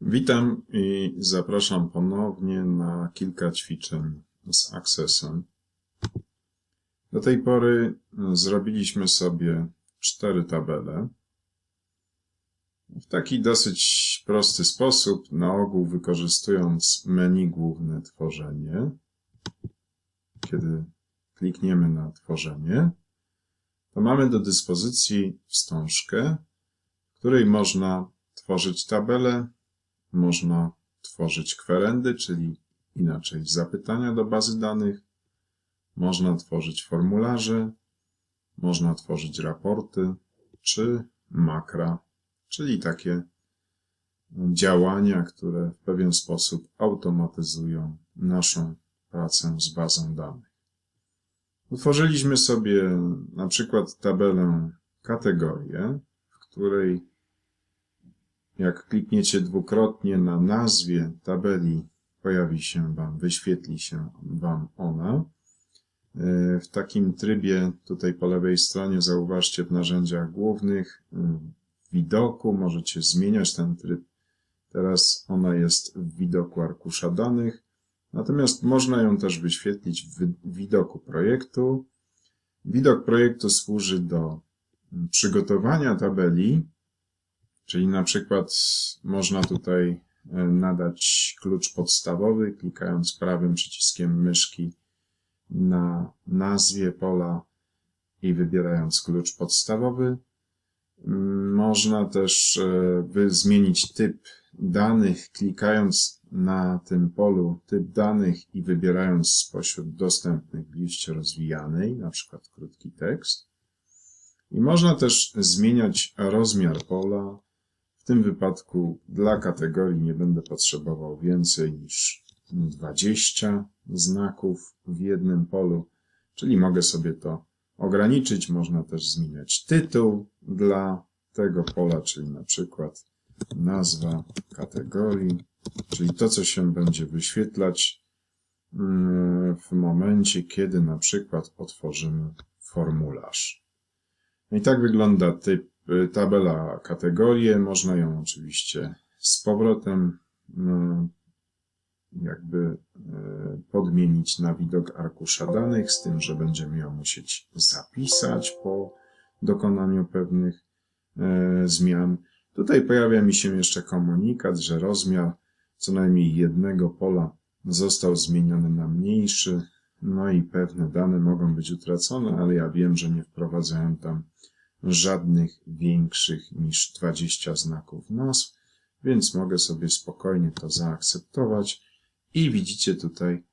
Witam i zapraszam ponownie na kilka ćwiczeń z Accessem. Do tej pory zrobiliśmy sobie cztery tabele. W taki dosyć prosty sposób, na ogół wykorzystując menu główne tworzenie. Kiedy klikniemy na tworzenie, to mamy do dyspozycji wstążkę, w której można tworzyć tabele, można tworzyć kwerendy, czyli inaczej zapytania do bazy danych, można tworzyć formularze, można tworzyć raporty, czy makra, czyli takie działania, które w pewien sposób automatyzują naszą pracę z bazą danych. Utworzyliśmy sobie na przykład tabelę kategorie, w której jak klikniecie dwukrotnie na nazwie tabeli, pojawi się Wam, wyświetli się Wam ona. E, w takim trybie, tutaj po lewej stronie, zauważcie w narzędziach głównych, e, widoku, możecie zmieniać ten tryb. Teraz ona jest w widoku arkusza danych, natomiast można ją też wyświetlić w widoku projektu. Widok projektu służy do przygotowania tabeli, Czyli na przykład można tutaj e, nadać klucz podstawowy, klikając prawym przyciskiem myszki na nazwie pola i wybierając klucz podstawowy. Można też e, zmienić typ danych, klikając na tym polu typ danych i wybierając spośród dostępnych w liście rozwijanej, na przykład krótki tekst. I można też zmieniać rozmiar pola, tym wypadku dla kategorii nie będę potrzebował więcej niż 20 znaków w jednym polu, czyli mogę sobie to ograniczyć. Można też zmieniać tytuł dla tego pola, czyli na przykład nazwa kategorii, czyli to, co się będzie wyświetlać mm, w momencie, kiedy na przykład otworzymy formularz. I tak wygląda typ tabela kategorie, można ją oczywiście z powrotem no, jakby y, podmienić na widok arkusza danych, z tym, że będziemy ją musieć zapisać po dokonaniu pewnych y, zmian. Tutaj pojawia mi się jeszcze komunikat, że rozmiar co najmniej jednego pola został zmieniony na mniejszy, no i pewne dane mogą być utracone, ale ja wiem, że nie wprowadzałem tam żadnych większych niż 20 znaków nazw, więc mogę sobie spokojnie to zaakceptować i widzicie tutaj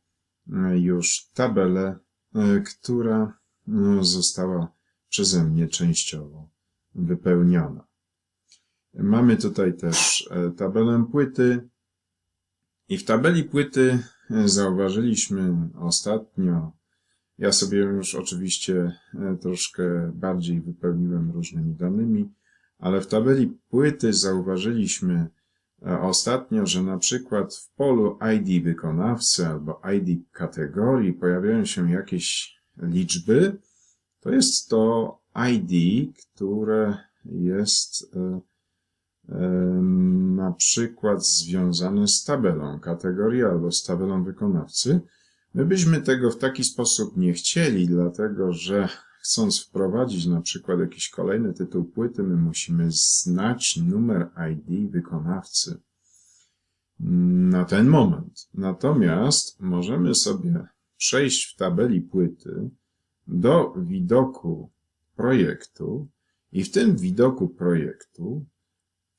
e, już tabelę, e, która e, została przeze mnie częściowo wypełniona. Mamy tutaj też tabelę płyty i w tabeli płyty zauważyliśmy ostatnio ja sobie już oczywiście e, troszkę bardziej wypełniłem różnymi danymi, ale w tabeli płyty zauważyliśmy e, ostatnio, że na przykład w polu ID wykonawcy albo ID kategorii pojawiają się jakieś liczby. To jest to ID, które jest e, na przykład związane z tabelą kategorii albo z tabelą wykonawcy. My byśmy tego w taki sposób nie chcieli, dlatego że chcąc wprowadzić na przykład jakiś kolejny tytuł płyty, my musimy znać numer ID wykonawcy na ten moment. Natomiast możemy sobie przejść w tabeli płyty do widoku projektu i w tym widoku projektu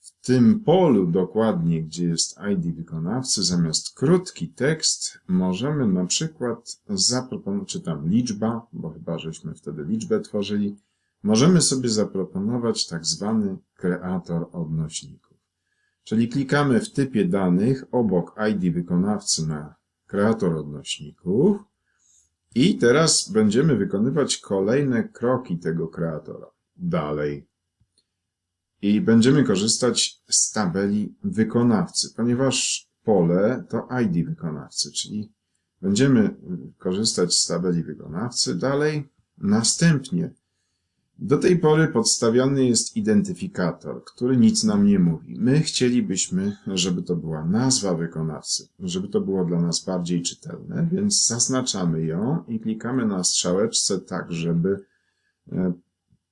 w tym polu dokładnie, gdzie jest ID wykonawcy, zamiast krótki tekst, możemy na przykład zaproponować, czy tam liczba, bo chyba żeśmy wtedy liczbę tworzyli, możemy sobie zaproponować tak zwany kreator odnośników. Czyli klikamy w typie danych obok ID wykonawcy na kreator odnośników i teraz będziemy wykonywać kolejne kroki tego kreatora. Dalej i będziemy korzystać z tabeli wykonawcy, ponieważ pole to ID wykonawcy, czyli będziemy korzystać z tabeli wykonawcy. Dalej, następnie Do tej pory podstawiony jest identyfikator, który nic nam nie mówi. My chcielibyśmy, żeby to była nazwa wykonawcy, żeby to było dla nas bardziej czytelne, więc zaznaczamy ją i klikamy na strzałeczce tak, żeby e,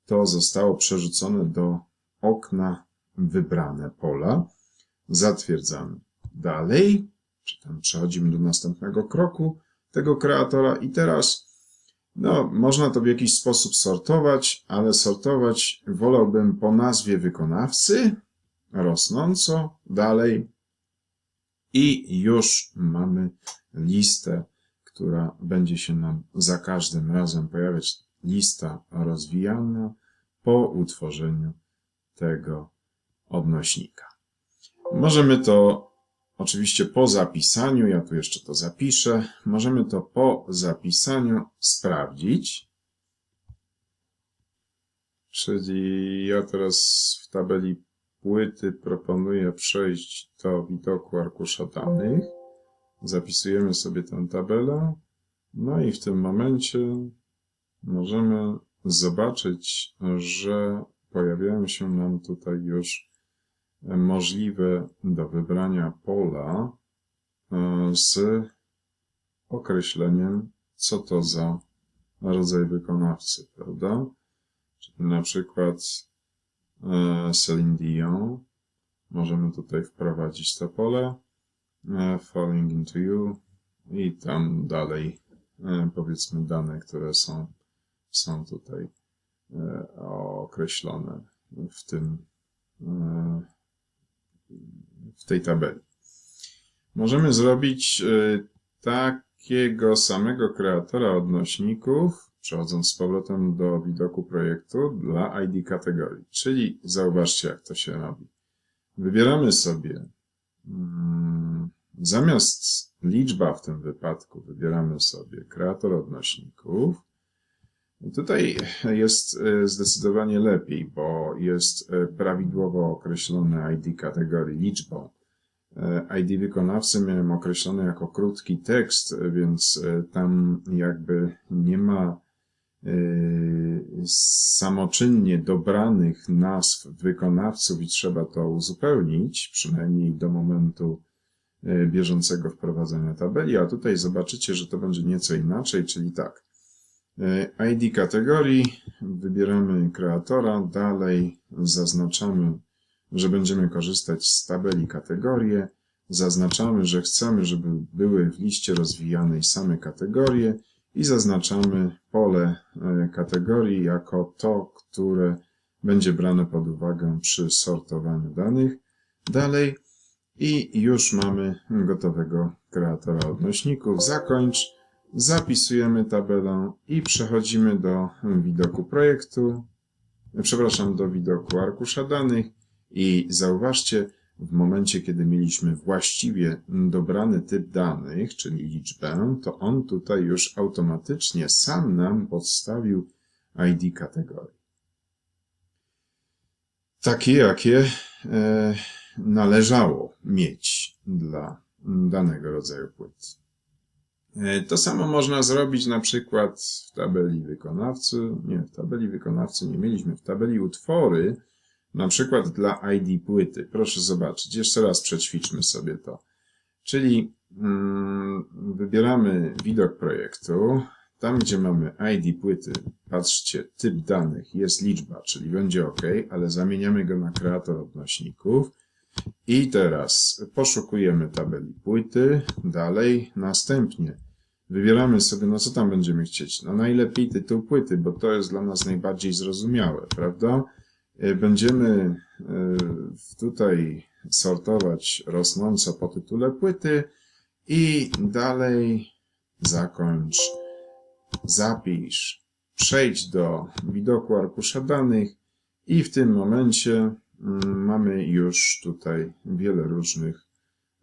to zostało przerzucone do okna wybrane pola. Zatwierdzamy. Dalej, czy tam przechodzimy do następnego kroku tego kreatora i teraz no, można to w jakiś sposób sortować, ale sortować wolałbym po nazwie wykonawcy, rosnąco, dalej i już mamy listę, która będzie się nam za każdym razem pojawiać. Lista rozwijana po utworzeniu tego odnośnika. Możemy to oczywiście po zapisaniu, ja tu jeszcze to zapiszę, możemy to po zapisaniu sprawdzić. Czyli ja teraz w tabeli płyty proponuję przejść do widoku arkusza danych. Zapisujemy sobie tę tabelę. No i w tym momencie możemy zobaczyć, że pojawiają się nam tutaj już możliwe do wybrania pola e, z określeniem, co to za rodzaj wykonawcy, prawda? Czyli na przykład e, Celine Dion. Możemy tutaj wprowadzić to pole e, Falling into You i tam dalej powiedzmy dane, które są, są tutaj określone w tym w tej tabeli. Możemy zrobić y, takiego samego kreatora odnośników, przechodząc z powrotem do widoku projektu dla ID kategorii. Czyli zauważcie, jak to się robi. Wybieramy sobie mm, zamiast liczba w tym wypadku wybieramy sobie kreator odnośników. Tutaj jest e, zdecydowanie lepiej, bo jest e, prawidłowo określony ID kategorii liczbą. E, ID wykonawcy miałem określony jako krótki tekst, więc tam jakby nie ma samoczynnie dobranych nazw wykonawców i trzeba to uzupełnić, przynajmniej do momentu bieżącego wprowadzenia tabeli, a tutaj zobaczycie, że to będzie nieco inaczej, czyli tak. E, ID kategorii, wybieramy kreatora, dalej zaznaczamy, że będziemy korzystać z tabeli kategorie, zaznaczamy, że chcemy, żeby były w liście rozwijanej same kategorie. I zaznaczamy pole e, kategorii jako to, które będzie brane pod uwagę przy sortowaniu danych. Dalej. I już mamy gotowego kreatora odnośników. Zakończ zapisujemy tabelę i przechodzimy do widoku projektu, przepraszam, do widoku arkusza danych i zauważcie, w momencie, kiedy mieliśmy właściwie dobrany typ danych, czyli liczbę, to on tutaj już automatycznie sam nam podstawił ID kategorii. Takie, jakie e, należało mieć dla danego rodzaju płyt. E, to samo można zrobić na przykład w tabeli wykonawcy. Nie, w tabeli wykonawcy nie mieliśmy. W tabeli utwory, na przykład dla ID płyty. Proszę zobaczyć, jeszcze raz przećwiczmy sobie to. Czyli mm, wybieramy widok projektu. Tam, gdzie mamy ID płyty, patrzcie, typ danych jest liczba, czyli będzie OK, ale zamieniamy go na kreator odnośników. I teraz poszukujemy tabeli płyty, dalej, następnie Wybieramy sobie, no co tam będziemy chcieć. No najlepiej tytuł płyty, bo to jest dla nas najbardziej zrozumiałe, prawda? E, będziemy e, tutaj sortować rosnąco po tytule płyty i dalej zakończ, zapisz, przejdź do widoku arkusza danych i w tym momencie mm, mamy już tutaj wiele różnych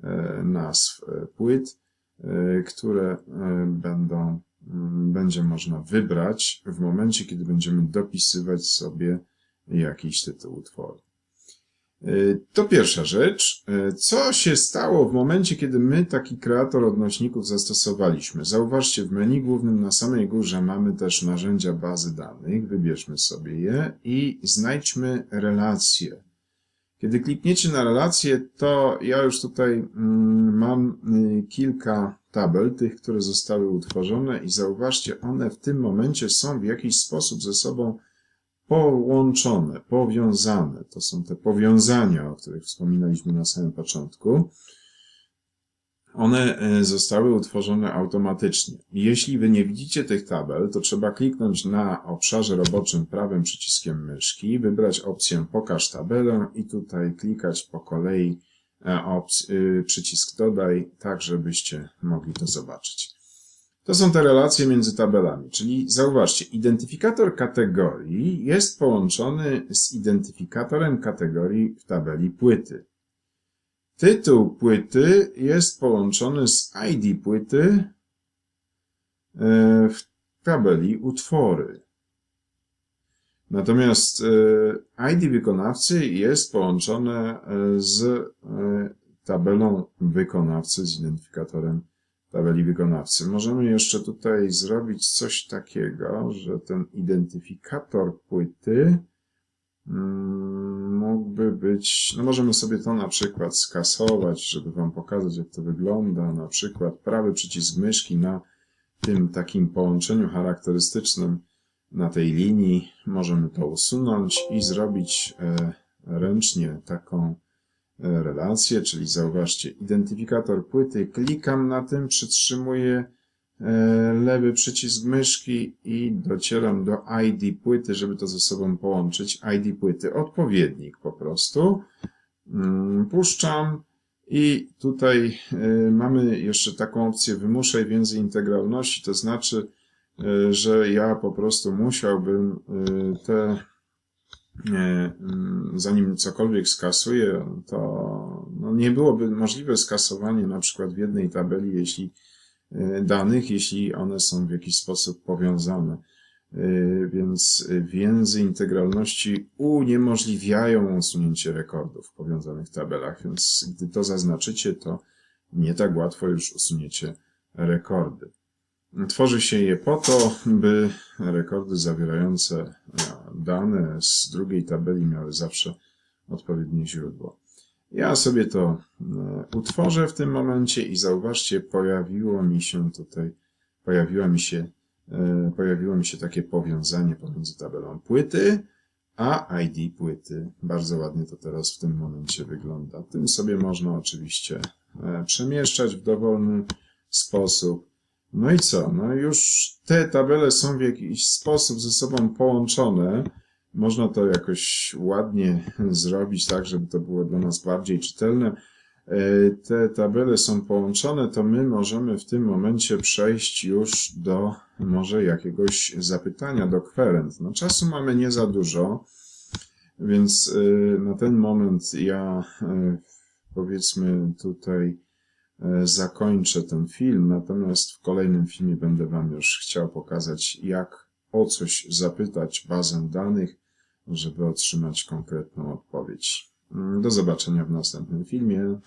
e, nazw płyt. E, które e, będą, mm, będzie można wybrać w momencie, kiedy będziemy dopisywać sobie jakiś tytuł utworu. Y, To pierwsza rzecz. Y, Co się stało w momencie, kiedy my taki kreator odnośników zastosowaliśmy? Zauważcie, w menu głównym na samej górze mamy też narzędzia bazy danych. Wybierzmy sobie je i znajdźmy relacje. Kiedy klikniecie na relacje, to ja już tutaj mm, mam y, kilka tabel, tych, które zostały utworzone i zauważcie, one w tym momencie są w jakiś sposób ze sobą połączone, powiązane. To są te powiązania, o których wspominaliśmy na samym początku. One e, zostały utworzone automatycznie. Jeśli wy nie widzicie tych tabel, to trzeba kliknąć na obszarze roboczym prawym przyciskiem myszki, wybrać opcję Pokaż tabelę i tutaj klikać po kolei e, y, przycisk Dodaj, tak żebyście mogli to zobaczyć. To są te relacje między tabelami, czyli zauważcie, identyfikator kategorii jest połączony z identyfikatorem kategorii w tabeli płyty. Tytuł płyty jest połączony z ID płyty e, w tabeli utwory. Natomiast e, ID wykonawcy jest połączone e, z tabelą wykonawcy, z identyfikatorem tabeli wykonawcy. Możemy jeszcze tutaj zrobić coś takiego, że ten identyfikator płyty mógłby być, no możemy sobie to na przykład skasować, żeby Wam pokazać, jak to wygląda. Na przykład prawy przycisk myszki na tym takim połączeniu charakterystycznym na tej linii. Możemy to usunąć i zrobić e, ręcznie taką e, relację, czyli zauważcie, identyfikator płyty, klikam na tym, przytrzymuję lewy przycisk myszki i docieram do ID płyty, żeby to ze sobą połączyć. ID płyty, odpowiednik po prostu. Mm, Puszczam i tutaj e, mamy jeszcze taką opcję wymuszaj więzy integralności, to znaczy, e, że ja po prostu musiałbym e, te mm, zanim cokolwiek skasuję, to no nie byłoby możliwe skasowanie na przykład w jednej tabeli, jeśli e, danych, jeśli one są w jakiś sposób powiązane. E, Więc więzy integralności uniemożliwiają usunięcie rekordów w powiązanych tabelach, więc gdy to zaznaczycie, to nie tak łatwo już usuniecie rekordy. Tworzy się je po to, by rekordy zawierające e, dane z drugiej tabeli miały zawsze odpowiednie źródło. Ja sobie to e, utworzę w tym momencie i zauważcie, pojawiło mi się tutaj, pojawiła mi się, e, pojawiło mi się takie powiązanie pomiędzy tabelą płyty a ID płyty. Bardzo ładnie to teraz w tym momencie wygląda. Tym sobie można oczywiście e, przemieszczać w dowolny sposób. No i co? No już te tabele są w jakiś sposób ze sobą połączone. Można to jakoś ładnie zrobić tak, żeby to było dla nas bardziej czytelne. E, Te tabele są połączone, to my możemy w tym momencie przejść już do może jakiegoś zapytania, do kwerent. No czasu mamy nie za dużo, więc e, na ten moment ja e, powiedzmy tutaj zakończę ten film, natomiast w kolejnym filmie będę Wam już chciał pokazać, jak o coś zapytać bazę danych, żeby otrzymać konkretną odpowiedź. Mm, Do zobaczenia w następnym filmie.